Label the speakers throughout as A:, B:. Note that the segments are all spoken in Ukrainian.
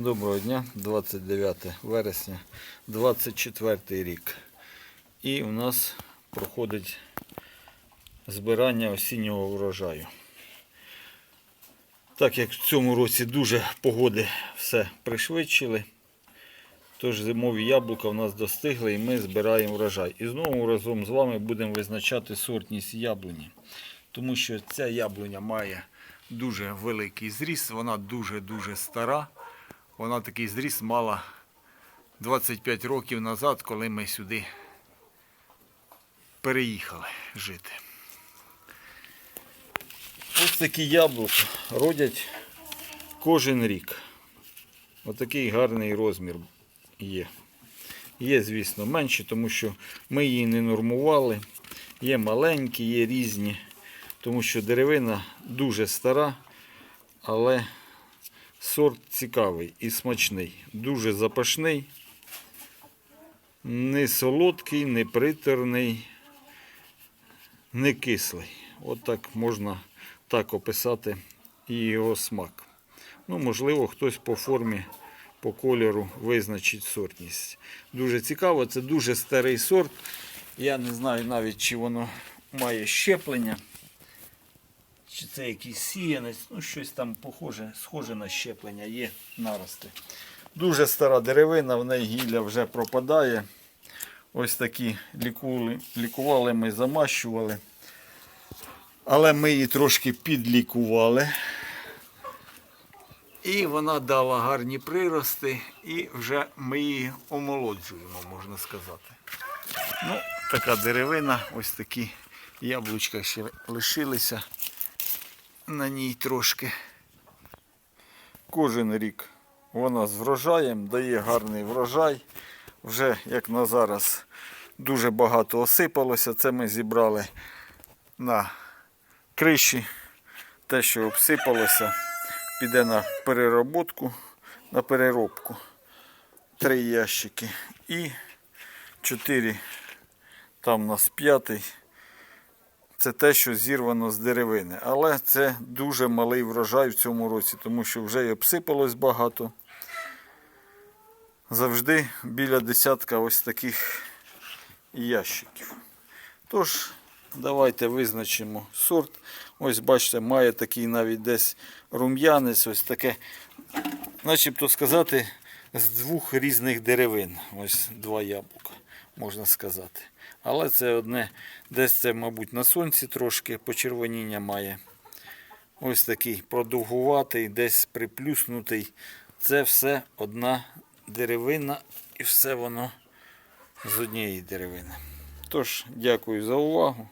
A: Доброго дня, 29 вересня, 24 рік. І у нас проходить збирання осіннього врожаю. Так як в цьому році дуже погоди все пришвидшили, тож зимові яблука в нас достигли і ми збираємо врожай. І знову разом з вами будемо визначати сортність яблуні. Тому що ця яблуня має дуже великий зріст, вона дуже-дуже стара. Вона такий зріст мала 25 років назад, коли ми сюди переїхали жити. Ось такі яблука родять кожен рік. Отакий гарний розмір є. Є, звісно, менші, тому що ми її не нормували. Є маленькі, є різні, тому що деревина дуже стара, але Сорт цікавий і смачний, дуже запашний, не солодкий, не приторний, не кислий. От так можна так описати і його смак. Ну, можливо, хтось по формі, по кольору визначить сортність. Дуже цікаво, це дуже старий сорт. Я не знаю навіть, чи воно має щеплення. Чи це якийсь сіянець, ну щось там похоже, схоже на щеплення, є нарости. Дуже стара деревина, в неї гілля вже пропадає. Ось такі лікували, лікували ми, замащували. Але ми її трошки підлікували. І вона дала гарні прирости, і вже ми її омолоджуємо, можна сказати. Ну, така деревина, ось такі яблучка ще лишилися на ній трошки. Кожен рік вона з врожаєм дає гарний врожай. Вже як на зараз дуже багато осипалося. Це ми зібрали на криші. Те, що обсипалося, піде на перероботку, на переробку. Три ящики і чотири, там у нас п'ятий це те, що зірвано з деревини. Але це дуже малий врожай в цьому році, тому що вже й обсипалось багато. Завжди біля десятка ось таких ящиків. Тож, давайте визначимо сорт. Ось бачите, має такий навіть десь рум'янець, ось таке, начебто сказати, з двох різних деревин. Ось два яблука, можна сказати. Але це одне, десь це, мабуть, на сонці трошки почервоніння має. Ось такий продовгуватий, десь приплюснутий. Це все одна деревина і все воно з однієї деревини. Тож, дякую за увагу.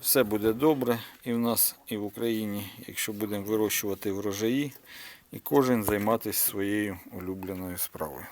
A: Все буде добре і в нас, і в Україні, якщо будемо вирощувати врожаї, і кожен займатися своєю улюбленою справою.